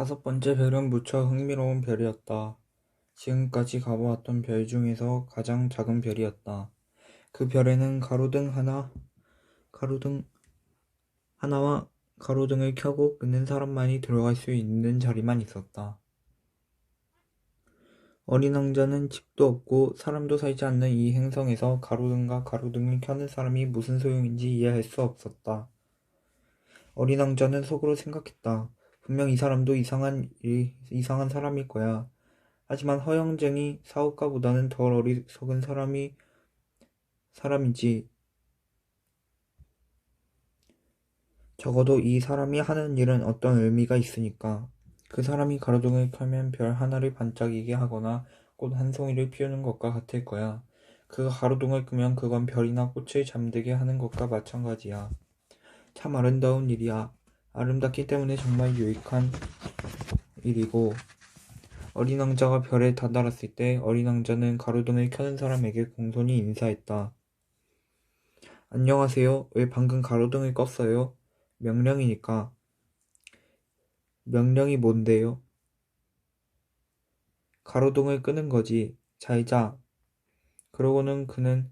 다섯 번째 별은 무척 흥미로운 별이었다. 지금까지 가보았던 별 중에서 가장 작은 별이었다. 그 별에는 가로등 하나, 가로등 하나와 가로등을 켜고 끄는 사람만이 들어갈 수 있는 자리만 있었다. 어린 왕자는 집도 없고 사람도 살지 않는 이 행성에서 가로등과 가로등을 켜는 사람이 무슨 소용인지 이해할 수 없었다. 어린 왕자는 속으로 생각했다. 분명 이 사람도 이상한 일, 이상한 사람일 거야. 하지만 허영쟁이 사업가보다는 덜 어리석은 사람이 사람이지. 적어도 이 사람이 하는 일은 어떤 의미가 있으니까. 그 사람이 가로등을 켜면 별 하나를 반짝이게 하거나 꽃 한 송이를 피우는 것과 같을 거야. 그가 가로등을 끄면 그건 별이나 꽃을 잠들게 하는 것과 마찬가지야. 참 아름다운 일이야. 아름답기 때문에 정말 유익한 일이고 어린 왕자가 별에 다다랐을 때 어린 왕자는 가로등을 켜는 사람에게 공손히 인사했다. 안녕하세요. 왜 방금 가로등을 껐어요? 명령이니까. 명령이 뭔데요? 가로등을 끄는 거지. 잘 자. 그러고는 그는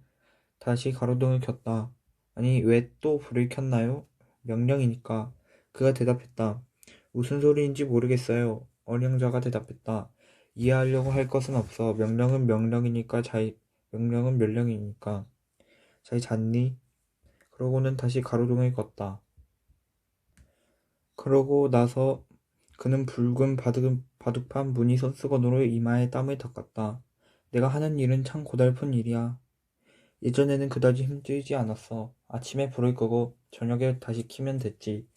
다시 가로등을 켰다. 아니, 왜 또 불을 켰나요? 명령이니까. 그가 대답했다. 무슨 소리인지 모르겠어요. 어령자가 대답했다. 이해하려고 할 것은 없어. 명령은 명령이니까 잘, 명령은 명령이니까. 잘 잤니? 그러고는 다시 가로등을 껐다. 그러고 나서 그는 붉은 바둑, 바둑판 무늬 손수건으로 이마에 땀을 닦았다. 내가 하는 일은 참 고달픈 일이야. 예전에는 그다지 힘들지 않았어. 아침에 불을 끄고 저녁에 다시 키면 됐지.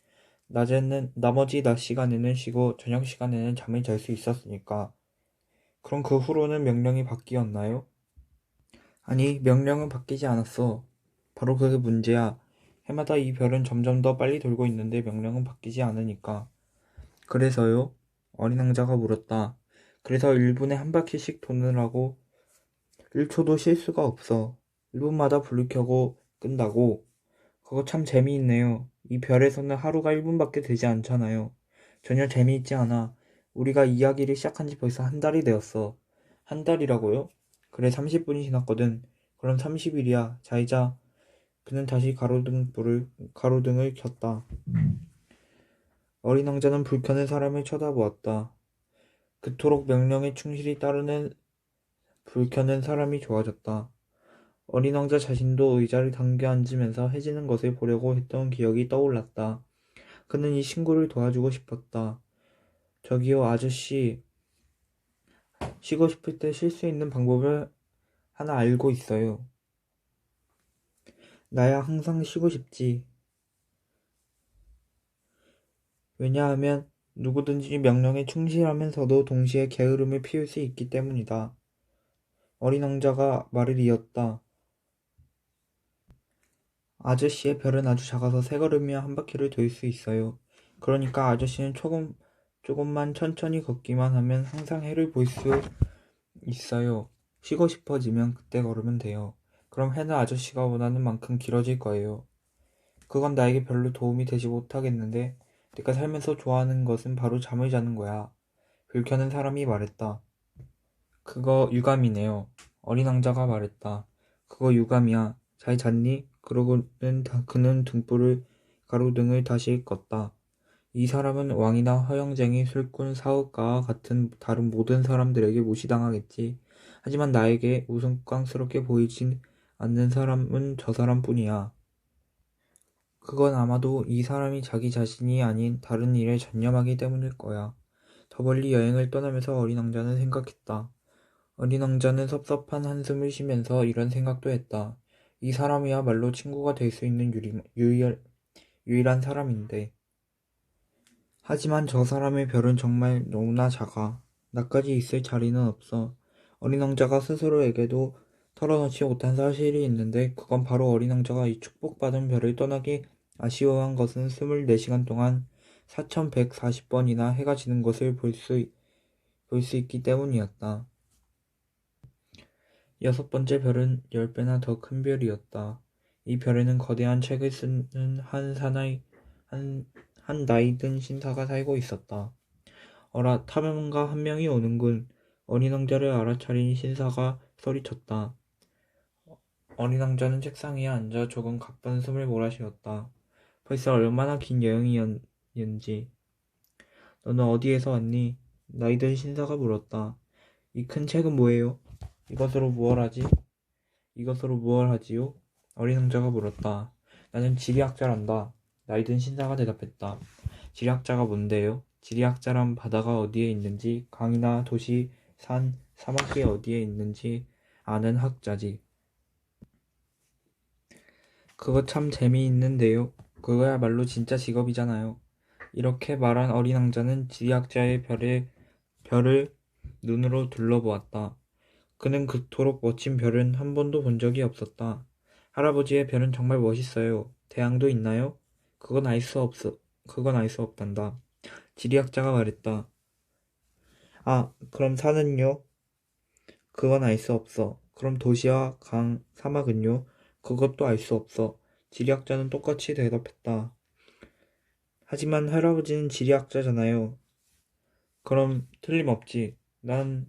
낮에는 나머지 낮 시간에는 쉬고 저녁 시간에는 잠을 잘 수 있었으니까. 그럼 그 후로는 명령이 바뀌었나요? 아니, 명령은 바뀌지 않았어. 바로 그게 문제야. 해마다 이 별은 점점 더 빨리 돌고 있는데 명령은 바뀌지 않으니까. 그래서요? 어린 왕자가 물었다. 그래서 1분에 한 바퀴씩 도느라고 1초도 쉴 수가 없어. 1분마다 불을 켜고 끈다고. 그거 참 재미있네요. 이 별에서는 하루가 1분밖에 되지 않잖아요. 전혀 재미있지 않아. 우리가 이야기를 시작한 지 벌써 한 달이 되었어. 한 달이라고요? 그래, 30분이 지났거든. 그럼 30일이야. 자 이자. 그는 다시 가로등 불을, 가로등을 켰다. 어린 왕자는 불 켜는 사람을 쳐다보았다. 그토록 명령에 충실히 따르는 불 켜는 사람이 좋아졌다. 어린 왕자 자신도 의자를 당겨 앉으면서 해지는 것을 보려고 했던 기억이 떠올랐다. 그는 이 친구를 도와주고 싶었다. 저기요, 아저씨. 쉬고 싶을 때 쉴 수 있는 방법을 하나 알고 있어요. 나야 항상 쉬고 싶지. 왜냐하면 누구든지 명령에 충실하면서도 동시에 게으름을 피울 수 있기 때문이다. 어린 왕자가 말을 이었다. 아저씨의 별은 아주 작아서 세 걸음이면 한 바퀴를 돌 수 있어요. 그러니까 아저씨는 조금, 조금만 천천히 걷기만 하면 항상 해를 볼 수 있어요. 쉬고 싶어지면 그때 걸으면 돼요. 그럼 해는 아저씨가 원하는 만큼 길어질 거예요. 그건 나에게 별로 도움이 되지 못하겠는데, 내가 살면서 좋아하는 것은 바로 잠을 자는 거야. 불 켜는 사람이 말했다. 그거 유감이네요. 어린 왕자가 말했다. 그거 유감이야. 잘 잤니? 그러고는 다, 그는 등불을 가로등을 다시 껐다. 이 사람은 왕이나 허영쟁이, 술꾼, 사업가와 같은 다른 모든 사람들에게 무시당하겠지. 하지만 나에게 우스꽝스럽게 보이진 않는 사람은 저 사람뿐이야. 그건 아마도 이 사람이 자기 자신이 아닌 다른 일에 전념하기 때문일 거야. 더 멀리 여행을 떠나면서 어린 왕자는 생각했다. 어린 왕자는 섭섭한 한숨을 쉬면서 이런 생각도 했다. 이 사람이야말로 친구가 될 수 있는 유리, 유일, 유일한 사람인데. 하지만 저 사람의 별은 정말 너무나 작아. 나까지 있을 자리는 없어. 어린 왕자가 스스로에게도 털어놓지 못한 사실이 있는데 그건 바로 어린 왕자가 이 축복받은 별을 떠나기 아쉬워한 것은 24시간 동안 4140번이나 해가 지는 것을 볼 수, 볼 수 있기 때문이었다. 여섯 번째 별은 열 배나 더 큰 별이었다. 이 별에는 거대한 책을 쓰는 한 사나이, 한, 한 나이 든 신사가 살고 있었다. 어라, 탐험가 한 명이 오는군. 어린 왕자를 알아차린 신사가 소리쳤다. 어린 왕자는 책상 위에 앉아 조금 가쁜 숨을 몰아쉬었다. 벌써 얼마나 긴 여행이었는지. 너는 어디에서 왔니? 나이든 신사가 물었다. 이 큰 책은 뭐예요? 이것으로 무얼 하지? 이것으로 무얼 하지요? 어린 왕자가 물었다. 나는 지리학자란다. 나이든 신사가 대답했다. 지리학자가 뭔데요? 지리학자란 바다가 어디에 있는지, 강이나 도시, 산, 사막이 어디에 있는지 아는 학자지. 그거 참 재미있는데요. 그거야말로 진짜 직업이잖아요. 이렇게 말한 어린 왕자는 지리학자의 별에, 별을 눈으로 둘러보았다. 그는 그토록 멋진 별은 한 번도 본 적이 없었다. 할아버지의 별은 정말 멋있어요. 태양도 있나요? 그건 알 수 없어. 그건 알 수 없단다. 지리학자가 말했다. 아, 그럼 산은요? 그건 알 수 없어. 그럼 도시와 강, 사막은요? 그것도 알 수 없어. 지리학자는 똑같이 대답했다. 하지만 할아버지는 지리학자잖아요. 그럼 틀림없지. 난,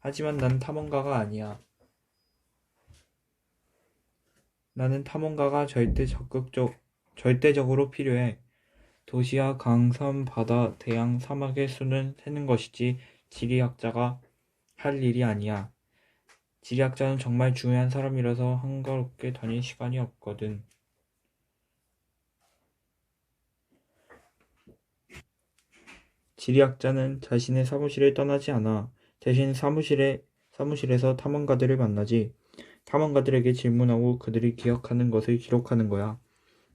하지만 난 탐험가가 아니야. 나는 탐험가가 절대 적극적, 절대적으로 필요해. 도시와 강, 섬, 바다, 대양, 사막의 수는 세는 것이지 지리학자가 할 일이 아니야. 지리학자는 정말 중요한 사람이라서 한가롭게 다닐 시간이 없거든. 지리학자는 자신의 사무실을 떠나지 않아. 대신 사무실에, 사무실에서 탐험가들을 만나지. 탐험가들에게 질문하고 그들이 기억하는 것을 기록하는 거야.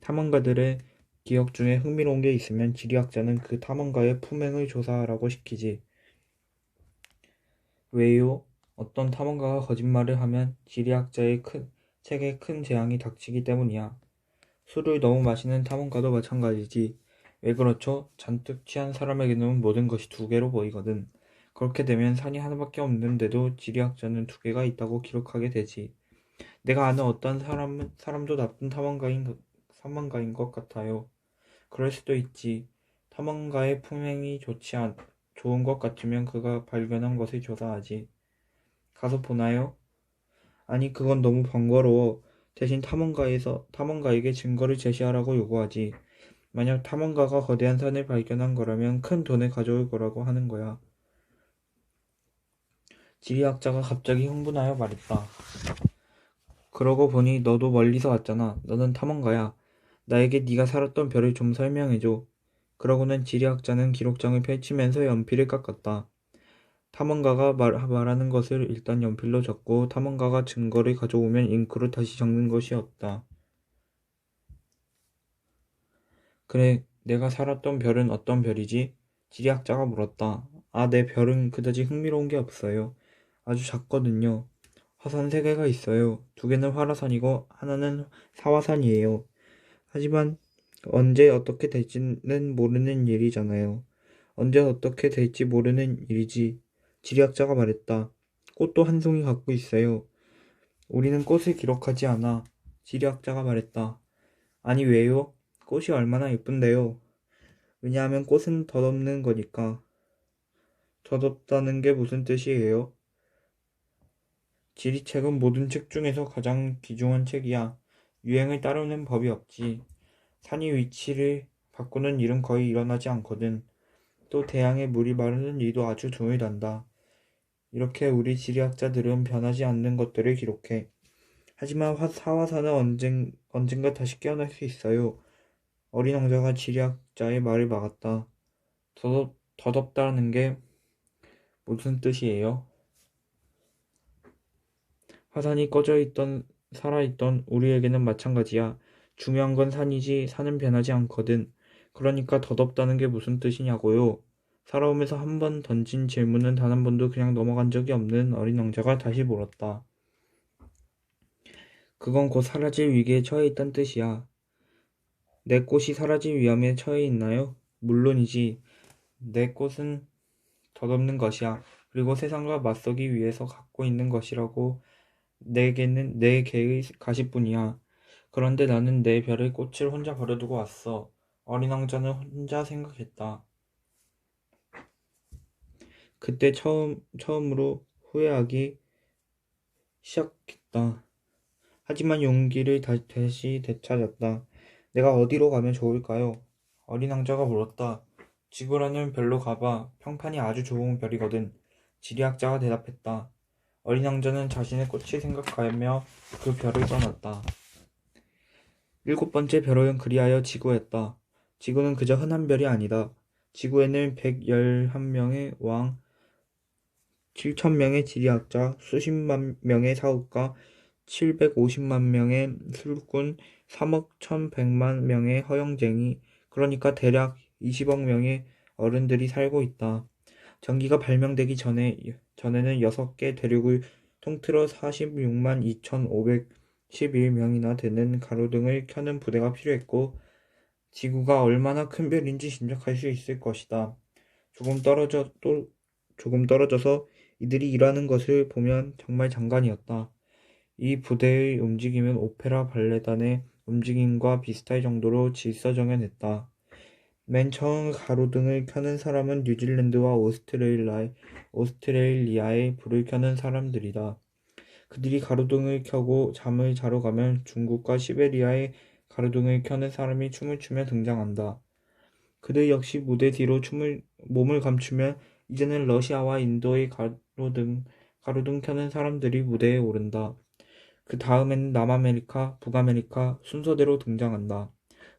탐험가들의 기억 중에 흥미로운 게 있으면 지리학자는 그 탐험가의 품행을 조사하라고 시키지. 왜요? 어떤 탐험가가 거짓말을 하면 지리학자의 큰, 책에 큰 재앙이 닥치기 때문이야. 술을 너무 마시는 탐험가도 마찬가지지. 왜 그렇죠? 잔뜩 취한 사람에게는 모든 것이 두 개로 보이거든. 그렇게 되면 산이 하나밖에 없는데도 지리학자는 두 개가 있다고 기록하게 되지. 내가 아는 어떤 사람은, 사람도 나쁜 탐험가인, 탐험가인 것 같아요. 그럴 수도 있지. 탐험가의 품행이 좋지 않, 좋은 것 같으면 그가 발견한 것을 조사하지. 가서 보나요? 아니, 그건 너무 번거로워. 대신 탐험가에서, 탐험가에게 증거를 제시하라고 요구하지. 만약 탐험가가 거대한 산을 발견한 거라면 큰 돈을 가져올 거라고 하는 거야. 지리학자가 갑자기 흥분하여 말했다. 그러고 보니 너도 멀리서 왔잖아. 너는 탐험가야. 나에게 네가 살았던 별을 좀 설명해줘. 그러고는 지리학자는 기록장을 펼치면서 연필을 깎았다. 탐험가가 말, 말하는 것을 일단 연필로 적고 탐험가가 증거를 가져오면 잉크로 다시 적는 것이었다. 그래, 내가 살았던 별은 어떤 별이지? 지리학자가 물었다. 아, 내 별은 그다지 흥미로운 게 없어요. 아주 작거든요. 화산 세 개가 있어요. 두 개는 화라산이고 하나는 사화산이에요. 하지만 언제 어떻게 될지는 모르는 일이잖아요. 언제 어떻게 될지 모르는 일이지. 지리학자가 말했다. 꽃도 한 송이 갖고 있어요. 우리는 꽃을 기록하지 않아. 지리학자가 말했다. 아니 왜요? 꽃이 얼마나 예쁜데요. 왜냐하면 꽃은 덧없는 거니까. 덧없다는 게 무슨 뜻이에요? 지리책은 모든 책 중에서 가장 귀중한 책이야. 유행을 따르는 법이 없지. 산이 위치를 바꾸는 일은 거의 일어나지 않거든. 또 대양에 물이 마르는 일도 아주 드물단다. 이렇게 우리 지리학자들은 변하지 않는 것들을 기록해. 하지만 사화산은 언젠, 언젠가 다시 깨어날 수 있어요. 어린 왕자가 지리학자의 말을 막았다. 더덥, 더덥다는 게 무슨 뜻이에요? 화산이 꺼져 있던, 살아 있던 우리에게는 마찬가지야. 중요한 건 산이지, 산은 변하지 않거든. 그러니까 더덥다는 게 무슨 뜻이냐고요. 살아오면서 한 번 던진 질문은 단 한 번도 그냥 넘어간 적이 없는 어린 왕자가 다시 물었다. 그건 곧 사라질 위기에 처해 있단 뜻이야. 내 꽃이 사라질 위험에 처해 있나요? 물론이지. 내 꽃은 덧없는 것이야. 그리고 세상과 맞서기 위해서 갖고 있는 것이라고 내게는 내 개의 가시뿐이야. 그런데 나는 내 별의 꽃을 혼자 버려두고 왔어. 어린 왕자는 혼자 생각했다. 그때 처음, 처음으로 후회하기 시작했다. 하지만 용기를 다, 다시 되찾았다. 내가 어디로 가면 좋을까요? 어린 왕자가 물었다. 지구라는 별로 가봐. 평판이 아주 좋은 별이거든. 지리학자가 대답했다. 어린 왕자는 자신의 꽃이 생각하며 그 별을 떠났다. 일곱 번째 별은 그리하여 지구였다. 지구는 그저 흔한 별이 아니다. 지구에는 111명의 왕, 7천명의 지리학자, 수십만 명의 사업가, 750만 명의 술꾼, 3억 1100만 명의 허영쟁이, 그러니까 대략 20억 명의 어른들이 살고 있다. 전기가 발명되기 전에, 전에는 6개 대륙을 통틀어 46만 2,511명이나 되는 가로등을 켜는 부대가 필요했고, 지구가 얼마나 큰 별인지 짐작할 수 있을 것이다. 조금 떨어져, 또, 조금 떨어져서 이들이 일하는 것을 보면 정말 장관이었다. 이 부대의 움직임은 오페라 발레단의 움직임과 비슷할 정도로 질서정연했다. 맨 처음 가로등을 켜는 사람은 뉴질랜드와 오스트레일리아, 오스트레일리아에 불을 켜는 사람들이다. 그들이 가로등을 켜고 잠을 자러 가면 중국과 시베리아에 가로등을 켜는 사람이 춤을 추며 등장한다. 그들 역시 무대 뒤로 춤을, 몸을 감추면 이제는 러시아와 인도의 가로등, 가로등 켜는 사람들이 무대에 오른다. 그 다음에는 남아메리카, 북아메리카 순서대로 등장한다.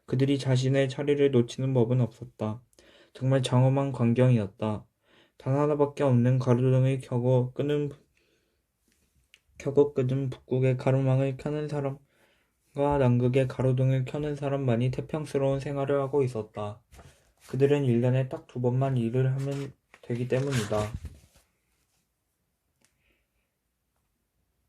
그들이 자신의 자리를 놓치는 법은 없었다. 정말 장엄한 광경이었다. 단 하나밖에 없는 가로등을 켜고 끄는 켜고 끄는 북극의 가로망을 켜는 사람과 남극의 가로등을 켜는 사람만이 태평스러운 생활을 하고 있었다. 그들은 일년에 딱 두 번만 일을 하면 되기 때문이다.